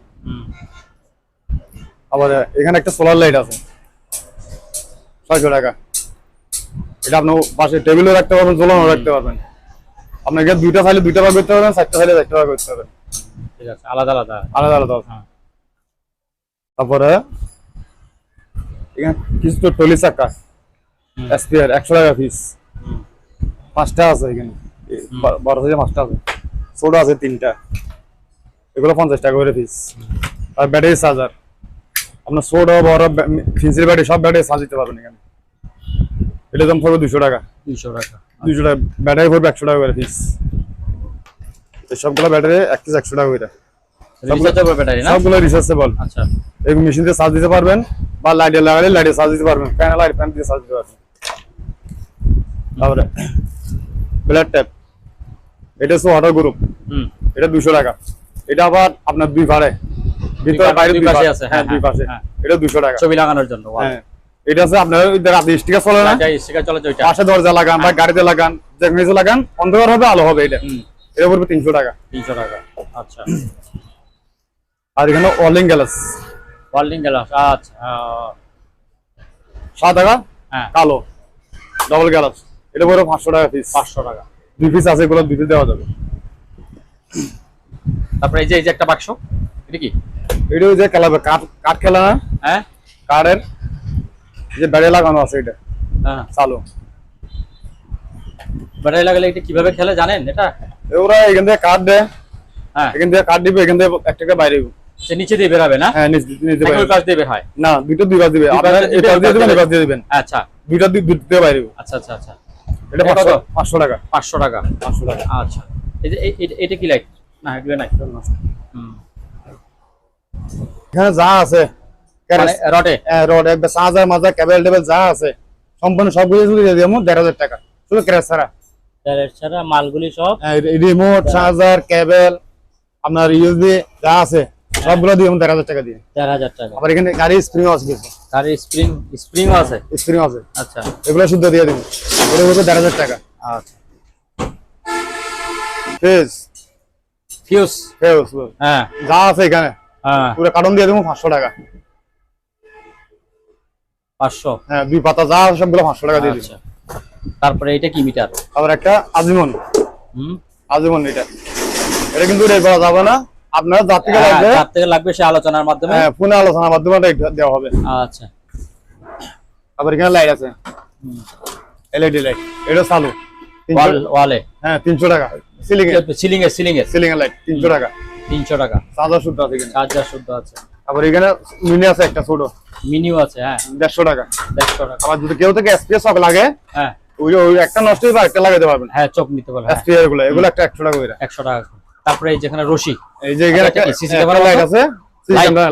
Speaker 1: আবার এখানে একটা সোলার লাইট আছে। ছয়শো টাকা। এটা আপনার পাশে টেবিলও রাখতে পারবেন ঝোলানো রাখতে পারবেন। আপনাকে দুইটা চাইলে দুইটা ভাগ করতে পারবেন চারটা চাইলে চারটা ভাগ করতে পারবেন
Speaker 2: ঠিক আছে আলাদা আলাদা।
Speaker 1: আলাদা আলাদা আছে।
Speaker 2: হ্যাঁ।
Speaker 1: তারপরে এখানে কিছু তো টলি চাকা। এসপিআর একশো টাকা
Speaker 2: হুম।
Speaker 1: পাঁচটা আছে এখানে। বারো সাইজে পাঁচটা আছে। ছোট আছে তিনটা। এগুলো পঞ্চাশ টাকা করে পিস আর ব্যাটারি চার্জার আপনার ছোট বড় ফিন্সিল ব্যাটারি সব ব্যাটারি চার্জ দিতে পারবেন এখানে। এটা দাম পড়বে দুশো টাকা।
Speaker 2: দুইশো টাকা।
Speaker 1: দুশো টাকা ব্যাটারি পড়বে একশো টাকা করে এই সবগুলো ব্যাটারি এক পিস একশো টাকা করে। সবগুলো
Speaker 2: আচ্ছা।
Speaker 1: এই মেশিন দিয়ে দিতে পারবেন বা লাইটে লাগালে লাইটে চার্জ দিতে পারবেন। ফ্যানে লাইট ফ্যান দিয়ে দিতে পারবেন। তারপরে ব্লাড ট্যাপ এটা হচ্ছে ওয়াটার গ্রুপ
Speaker 2: হুম।
Speaker 1: এটা দুশো টাকা। এটা আবার আপনার দুই পারে ভিতরে বাইরে
Speaker 2: দুই
Speaker 1: দুই
Speaker 2: পাশে
Speaker 1: পাশে
Speaker 2: আছে,
Speaker 1: হ্যাঁ দুই পাশে। এটা দুশো টাকা।
Speaker 2: ছবি লাগানোর জন্য
Speaker 1: হ্যাঁ এটা আছে আপনার রাতে স্টিকার চলে না?
Speaker 2: স্টিকার চলে ওইটা
Speaker 1: পাশে দরজা লাগান বা গাড়িতে লাগান যেখানে লাগান অন্ধকার হবে আলো হবে এটা। এটা পড়বে টাকা।
Speaker 2: আচ্ছা।
Speaker 1: আর এখানে
Speaker 2: গ্লাস আচ্ছা।
Speaker 3: হ্যাঁ।
Speaker 1: কালো। Double glass. এটা পড়বে পাঁচশো টাকা পিস
Speaker 2: টাকা।
Speaker 1: দুই পিস আছে এগুলো দুই পিস দেওয়া যাবে।
Speaker 2: তারপরে এই যে এই যে একটা বাক্স। এটা কি?
Speaker 1: এটা যে খেলাবে কাঠ কাঠ খেলা না?
Speaker 2: হ্যাঁ?
Speaker 1: কাঠের যে ব্যাড়ে লাগানো আছে এটা
Speaker 2: হ্যাঁ।
Speaker 1: চালু।
Speaker 2: ব্যাটারি লাগালে এটা কীভাবে খেলে জানেন এটা?
Speaker 1: ওরা এখান থেকে কাঠ দেয়
Speaker 2: হ্যাঁ।
Speaker 1: এখান থেকে কাঠ দিবে এখান থেকে এক টাকা বাইরে
Speaker 2: সে নিচে দিয়ে বেরাবে না?
Speaker 1: হ্যাঁ নিচ নিচে
Speaker 2: ওই পাশ দিয়ে বের হয়
Speaker 1: না দুটো দুই পাশ দিবে। আপনার এই পাশ দিয়ে দিবেন এই পাশ দিয়ে দিবেন।
Speaker 2: আচ্ছা।
Speaker 1: দুইটা দুই দুই থেকে বাইরে
Speaker 2: আচ্ছা আচ্ছা আচ্ছা।
Speaker 1: এটা
Speaker 2: কত?
Speaker 1: পাঁচশো টাকা।
Speaker 2: পাঁচশো টাকা।
Speaker 1: পাঁচশো টাকা।
Speaker 2: আচ্ছা। এই যে এটা কি লাইট না এগুলো নাই। হুম।
Speaker 1: এখানে যা আছে
Speaker 2: মানে রডে?
Speaker 1: চার্জার মাজার কেবল টেবল যা আছে সম্পূর্ণ সবগুলো দিয়ে দেড় হাজার টাকা। শুধু ক্র্যাশ ছাড়া।
Speaker 3: ক্যারেট ছাড়া মালগুলি সব?
Speaker 1: রিমোট চার্জার কেবল আপনার ইউএসবি যা আছে সবগুলো দিয়ে দেড় হাজার টাকা দিয়ে।
Speaker 3: চার হাজার টাকা।
Speaker 1: আবার এখানে গাড়ি স্প্রিং আছে কিছু
Speaker 2: স্প্রিং স্প্রিং আছে?
Speaker 1: স্প্রিং আছে।
Speaker 2: আচ্ছা।
Speaker 1: এগুলো শুদ্ধ দিয়ে দেবো। এগুলো হচ্ছে দেড় হাজার টাকা।
Speaker 2: আচ্ছা।
Speaker 1: ফেস
Speaker 2: ফিউজ
Speaker 1: ফেস
Speaker 2: হ্যাঁ।
Speaker 1: যা আছে এখানে।
Speaker 2: হ্যাঁ
Speaker 1: পুরো কার্টন দিয়ে দেবো পাঁচশো টাকা।
Speaker 2: পাঁচশো?
Speaker 1: হ্যাঁ দুই পাতা যা সবগুলো পাঁচশো টাকা দিয়ে দিবো
Speaker 2: আচ্ছা। তারপরে এটা কি মিটার?
Speaker 1: আবার একটা আজীবন।
Speaker 2: হুম?
Speaker 1: আজীবন এটা। এটা কিন্তু রেট করা যাবে না। আপনার যার থেকে
Speaker 2: হ্যাঁ,
Speaker 1: লাগবে
Speaker 2: যার থেকে লাগবে সে আলোচনার মাধ্যমে।
Speaker 1: হ্যাঁ ফোনে আলোচনার মাধ্যমে এটা দেওয়া হবে।
Speaker 2: আচ্ছা।
Speaker 1: আবার এখানে লাইট আছে। এলইডি লাইট এটা চালু।
Speaker 2: ওয়ালে
Speaker 1: হ্যাঁ তিনশো টাকা। সিলিং
Speaker 2: সিলিং এর সিলিং এর
Speaker 1: সিলিং এর লাইট তিনশো টাকা।
Speaker 2: তিনশো টাকা।
Speaker 1: চার্জার শুদ্ধ আছে এখানে
Speaker 2: চার্জার শুদ্ধ আছে।
Speaker 1: আবার এখানে মিনি আছে একটা ছোট।
Speaker 2: মিনিও আছে হ্যাঁ।
Speaker 1: দেড়শো টাকা।
Speaker 2: দেড়শো টাকা।
Speaker 1: আবার যদি কেউ থেকে এসপিএস শক লাগে
Speaker 2: হ্যাঁ।
Speaker 1: ওই ওই একটা নষ্ট হয়ে একটা লাগাতে পারবেন।
Speaker 2: হ্যাঁ চোখ নিতে বলে হ্যাঁ।
Speaker 1: এসপিএসগুলো এগুলো একটা একশো টাকা করে।
Speaker 2: একশো টাকা তারপরে এই যেখানে রশি
Speaker 1: এই যে এখানে
Speaker 2: আচ্ছা,
Speaker 1: একটা
Speaker 2: CC ক্যামেরা
Speaker 1: লাইট? আছে?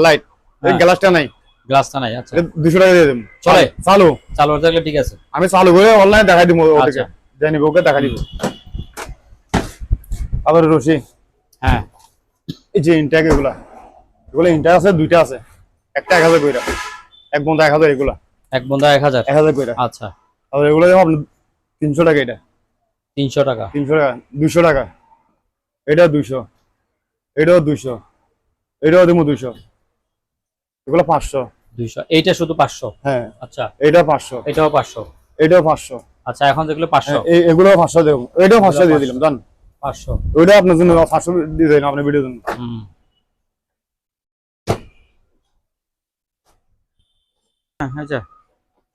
Speaker 1: লাইট এই
Speaker 2: হ্যাঁ।
Speaker 1: গ্লাসটা নাই।
Speaker 2: গ্লাসটা নাই আচ্ছা।
Speaker 1: দুশো টাকা দিয়ে দেবো।
Speaker 2: চলে?
Speaker 1: চালু
Speaker 2: চালু। থাকলে ঠিক আছে।
Speaker 1: আমি চালু করে অনলাইনে দেখাই দিব ওদেরকে।
Speaker 2: আচ্ছা।
Speaker 1: জানি ওকে দেখাই দিব। আবার রশি।
Speaker 2: হ্যাঁ।
Speaker 1: এই যে ইনটেক এগুলা এগুলো ইনটেক আছে দুইটা আছে। একটা এক হাজার কইরা এক বন্ধা এক হাজার এগুলা।
Speaker 2: এক বন্ধা এক হাজার?
Speaker 1: এক হাজার কইরা।
Speaker 2: আচ্ছা।
Speaker 1: আর এগুলো যেমন আপনি তিনশো টাকা এটা।
Speaker 2: তিনশো টাকা?
Speaker 1: তিনশো টাকা দুইশো টাকা। এটা দুইশো এটাও দুইশো এটাও দেবো দুইশো। এগুলো পাঁচশো।
Speaker 2: দুইশো। এইটা শুধু পাঁচশো?
Speaker 1: হ্যাঁ।
Speaker 2: আচ্ছা।
Speaker 1: এটা পাঁচশো।
Speaker 2: এটাও পাঁচশো?
Speaker 1: এটাও পাঁচশো।
Speaker 2: আচ্ছা এখন যেগুলো পাঁচশো?
Speaker 1: এগুলো পাঁচশো দেবো। এটাও পাঁচশো দিয়ে দিলাম জান
Speaker 2: পাঁচশো।
Speaker 1: ওইটা আপনার জন্য পাঁচশো দিয়ে দিলাম আপনার ভিডিওর জন্য।
Speaker 2: হুম। হ্যাঁ, আচ্ছা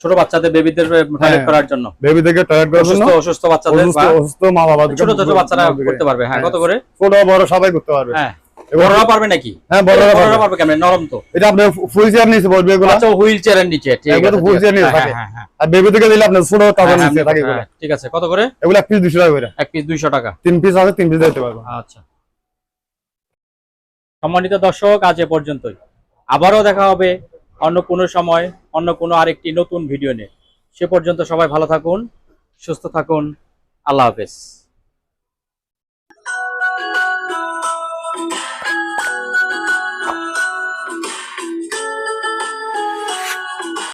Speaker 2: ছোট বাচ্চাদের বেবিদের টয়লেট
Speaker 1: হ্যাঁ।
Speaker 2: করার জন্য।
Speaker 1: বেবি থেকে টয়লেট করার জন্য।
Speaker 2: অসুস্থ অসুস্থ বাচ্চাদের
Speaker 1: অসুস্থ মা বাবা
Speaker 2: ছোট ছোট বাচ্চারা করতে পারবে। হ্যাঁ কত করে?
Speaker 1: ছোট বড় সবাই করতে পারবে।
Speaker 2: হ্যাঁ। বড়রা পারবে নাকি?
Speaker 1: হ্যাঁ বড়রা
Speaker 2: বড়রা
Speaker 1: পারবে।
Speaker 2: কেমন? নরম তো।
Speaker 1: এটা আপনার ফুল চেয়ার নিচে বলবে এগুলো।
Speaker 2: আচ্ছা হুইল চেয়ারের নিচে ঠিক আছে
Speaker 1: নিচে
Speaker 2: হ্যাঁ,
Speaker 1: থাকে।
Speaker 2: হ্যাঁ, হ্যাঁ,
Speaker 1: আর বেবি থেকে দিলে আপনার ছোট টাকা নিচে থাকে এগুলো
Speaker 2: ঠিক আছে। কত করে?
Speaker 1: এগুলো পিস দুশো টাকা করে।
Speaker 2: এক পিস দুইশো টাকা।
Speaker 1: তিন পিস আছে তিন পিস দিতে পারব।
Speaker 2: আচ্ছা। সম্মানিত দর্শক আজ এ পর্যন্তই। আবারও দেখা হবে অন্য কোনো সময় অন্য কোনো আরেকটি নতুন ভিডিও নিয়ে। সে পর্যন্ত সবাই ভালো থাকুন সুস্থ থাকুন। আল্লাহ হাফেজ।